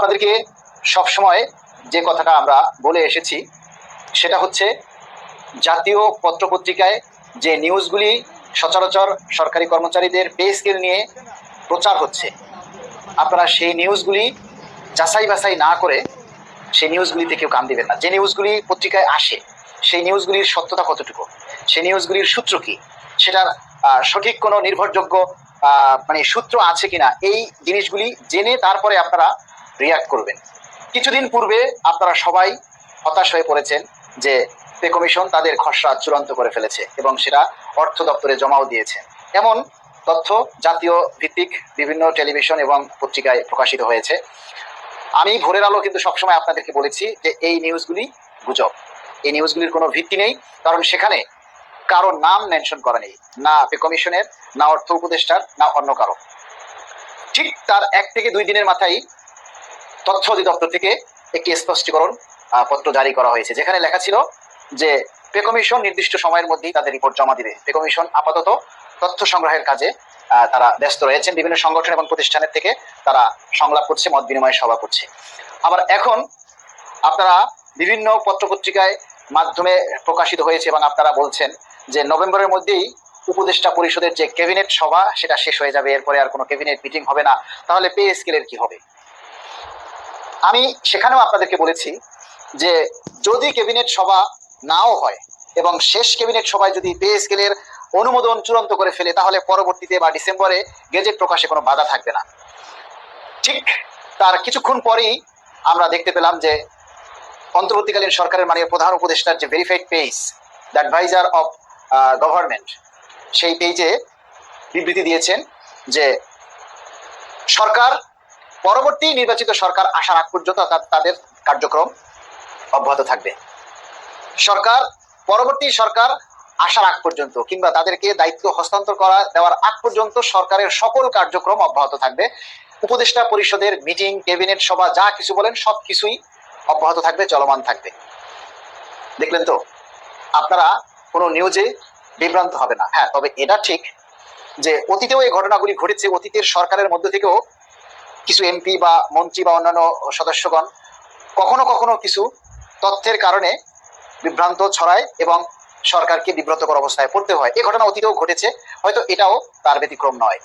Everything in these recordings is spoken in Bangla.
আপনাদেরকে সবসময় যে কথাটা আমরা বলে এসেছি, সেটা হচ্ছে জাতীয় পত্রপত্রিকায় যে নিউজগুলি সচরাচর সরকারি কর্মচারীদের পে স্কেল নিয়ে প্রচার হচ্ছে, আপনারা সেই নিউজগুলি যাচাই বাছাই না করে সেই নিউজগুলিতে কেউ কান দিবেন না। যে নিউজগুলি পত্রিকায় আসে, সেই নিউজগুলির সত্যতা কতটুকু? সেই নিউজগুলির সূত্র কি? সেটার সঠিক কোনো নির্ভরযোগ্য মানে সূত্র আছে কিনা? এই জিনিসগুলি জেনে তারপরে আপনারা রিয়াক্ট করবেন। কিছুদিন পূর্বে আপনারা সবাই হতাশ হয়ে পড়েছেন যে পে কমিশন তাদের খসড়া চূড়ান্ত করে ফেলেছে এবং সেটা অর্থ দপ্তরে জমাও দিয়েছে। এমন তথ্য জাতীয় ভিত্তিক বিভিন্ন টেলিভিশন এবং পত্রিকায় প্রকাশিত হয়েছে। আমি ভোরের আলো কিন্তু সবসময় আপনাদেরকে বলেছি যে এই নিউজগুলি গুজব। এই নিউজগুলির কোনো ভিত্তি নেই, কারণ সেখানে কারও নাম মেনশন করা নেই। না পে কমিশনের, না অর্থ উপদেষ্টার, না অন্য কারও। ঠিক তার এক থেকে দুই দিনের মাথায় তথ্য অধিদপ্তর থেকে একটি স্পষ্টীকরণ পত্র জারি করা হয়েছে, যেখানে লেখা ছিল যে পে কমিশন নির্দিষ্ট সময়ের মধ্যেই তাদের রিপোর্ট জমা দিবে। পে কমিশন আপাতত তথ্য সংগ্রহের কাজে তারা ব্যস্ত রয়েছেন। বিভিন্ন সংগঠন এবং প্রতিষ্ঠানের থেকে তারা সংলাপ করছে, মত বিনিময় সভা করছে। আবার এখন আপনারা বিভিন্ন পত্রপত্রিকায় মাধ্যমে প্রকাশিত হয়েছে এবং আপনারা বলছেন যে নভেম্বরের মধ্যেই উপদেষ্টা পরিষদের যে ক্যাবিনেট সভা, সেটা শেষ হয়ে যাবে, এরপরে আর কোনো ক্যাবিনেট মিটিং হবে না। তাহলে পে স্কেলের কি হবে? আমি সেখানেও আপনাদেরকে বলেছি যে যদি ক্যাবিনেট সভা নাও হয় এবং শেষ ক্যাবিনেট সভায় যদি পে স্কেলের অনুমোদন চূড়ান্ত করে ফেলে, তাহলে পরবর্তীতে বা ডিসেম্বরে গেজেট প্রকাশে কোনো বাধা থাকবে না। ঠিক তার কিছুক্ষণ পরেই আমরা দেখতে পেলাম যে অন্তর্বর্তীকালীন সরকারের মাননীয় প্রধান উপদেষ্টার যে verified page the adviser of government সেই পেজে বিবৃতি দিয়েছেন যে সরকার পরবর্তী নির্বাচিত সরকার আসার আগ পর্যন্ত তাদের কার্যক্রম অব্যাহত থাকবে। সরকার, পরবর্তী সরকার আসার আগ পর্যন্ত কিংবা তাদেরকে দায়িত্ব হস্তান্তর করা, দেওয়ার আগ পর্যন্ত সরকারের সকল কার্যক্রম অব্যাহত থাকবে। উপদেষ্টা পরিষদের মিটিং, ক্যাবিনেট সভা, যা কিছু বলেন সব কিছুই অব্যাহত থাকবে, চলমান থাকবে। দেখলেন তো? আপনারা কোনো নিউজে বিভ্রান্ত হবে না। হ্যাঁ তবে এটা ঠিক যে অতীতেও এই ঘটনাগুলি ঘটেছে, অতীতের সরকারের মধ্য থেকেও কিছু এমপি বা মন্ত্রী বা অন্যান্য সদস্যগণ কখনো কখনো কিছু তথ্যের কারণে বিভ্রান্ত, ছড়ায় এবং সরকারকে বিব্রতকর অবস্থায় পড়তে হয়। এই ঘটনা অতীতেও ঘটেছে, হয়তো এটাও তার ব্যতিক্রম নয়।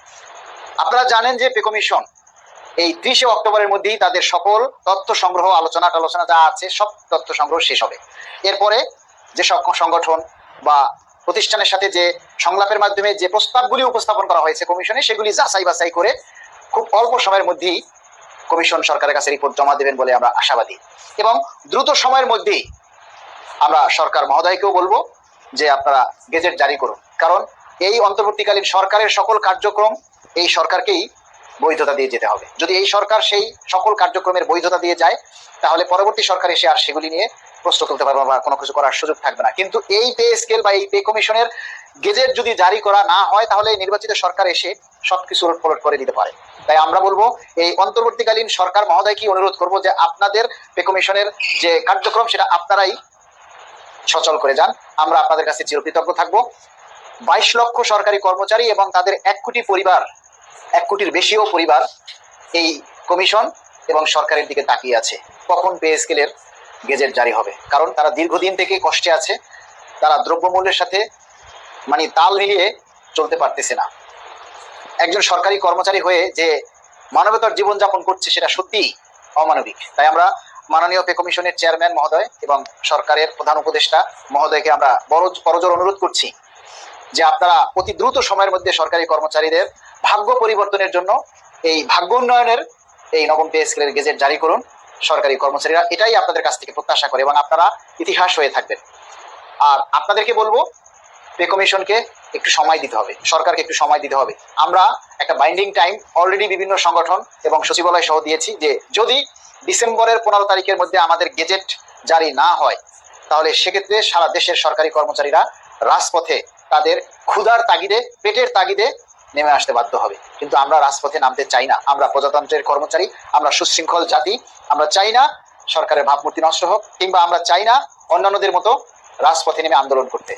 আপনারা জানেন যে পে কমিশন এই ত্রিশে অক্টোবরের মধ্যেই তাদের সকল তথ্য সংগ্রহ, আলোচনা টালোচনা যা আছে, সব তথ্য সংগ্রহ শেষ হবে। এরপরে যে সংগঠন বা প্রতিষ্ঠানের সাথে যে সংলাপের মাধ্যমে যে প্রস্তাবগুলি উপস্থাপন করা হয়েছে কমিশনে, সেগুলি যাচাই বাছাই করে খুব অল্প সময়ের মধ্যেই কমিশন সরকারের কাছে রিপোর্ট জমা দেবেন বলে আমরা আশাবাদী। এবং দ্রুত সময়ের মধ্যেই আমরা সরকার মহোদয়কেও বলব যে আপনারা গেজেট জারি করুন। কারণ এই অন্তর্বর্তীকালীন সরকারের সকল কার্যক্রম এই সরকারকেই বৈধতা দিয়ে যেতে হবে। যদি এই সরকার সেই সকল কার্যক্রমের বৈধতা দিয়ে যায়, তাহলে পরবর্তী সরকার এসে আর সেগুলি নিয়ে প্রশ্ন তুলতে পারবে বা কোনো কিছু করার সুযোগ থাকবে না। কিন্তু এই পে স্কেল বা এই পে কমিশনের গেজেট যদি জারি করা না হয়, তাহলে নির্বাচিত সরকার এসে সবকিছু উলট করে দিতে পারে। তাই আমরা বলব, এই অন্তর্বর্তীকালীন সরকার মহোদয়কে অনুরোধ করব যে আপনাদের পে কমিশনের যে কার্যক্রম, সেটা আপনারাই সচল করে যান। আমরা আপনাদের কাছে চিরকৃতজ্ঞ থাকব। বাইশ লক্ষ সরকারি কর্মচারী এবং তাদের এক কোটি পরিবার, এক কোটির বেশিও পরিবার এই কমিশন এবং সরকারের দিকে তাকিয়ে আছে। কখন পে স্কেলের গেজেট জারি হবে? কারণ তারা দীর্ঘদিন থেকে কষ্টে আছে। তারা দ্রব্যমূল্যের সাথে মানে তাল মিলিয়ে চলতে পারতেছে না। একজন সরকারি কর্মচারী হয়ে যে মানবতার জীবনযাপন করছে সেটা সত্যিই অমানবিক। তাই আমরা মাননীয় পে কমিশনের চেয়ারম্যান মহোদয় এবং সরকারের প্রধান উপদেষ্টা মহোদয়কে আমরা বড়, বড়জোর অনুরোধ করছি যে আপনারা অতি দ্রুত সময়ের মধ্যে সরকারি কর্মচারীদের ভাগ্য পরিবর্তনের জন্য এই ভাগ্য উন্নয়নের এই নবম পে স্কেলের গেজেট জারি করুন সরকারি কর্মচারীরা। এটাই আপনাদের কাছ থেকে প্রত্যাশা করে এবং আপনারা ইতিহাস হয়ে থাকবেন। আর আপনাদেরকে বলব, পে কমিশনকে একটু সময় দিতে হবে, সরকারকে একটু সময় দিতে হবে। আমরা একটা বাইন্ডিং টাইম অলরেডি বিভিন্ন সংগঠন এবং সচিবালয় সহ দিয়েছি যে, যদি ডিসেম্বরের পনেরো তারিখের মধ্যে আমাদের গেজেট জারি না হয়, তাহলে সেক্ষেত্রে সারা দেশের সরকারি কর্মচারীরা রাজপথে তাদের ক্ষুধার তাগিদে, পেটের তাগিদে নেমে আসতে বাধ্য হবে। কিন্তু আমরা রাজপথে নামতে চাই না। আমরা প্রজাতন্ত্রের কর্মচারী, আমরা সুশৃঙ্খল জাতি, আমরা চাই না সরকারের ভাবমূর্তি নষ্ট হোক, কিংবা আমরা চাই না অন্যান্যদের মতো রাজপথে নেমে আন্দোলন করতে।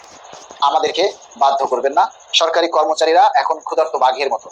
আমাদেরকে বাধ্য করবেন না। সরকারি কর্মচারীরা এখন ক্ষুধার্ত বাঘের মতো।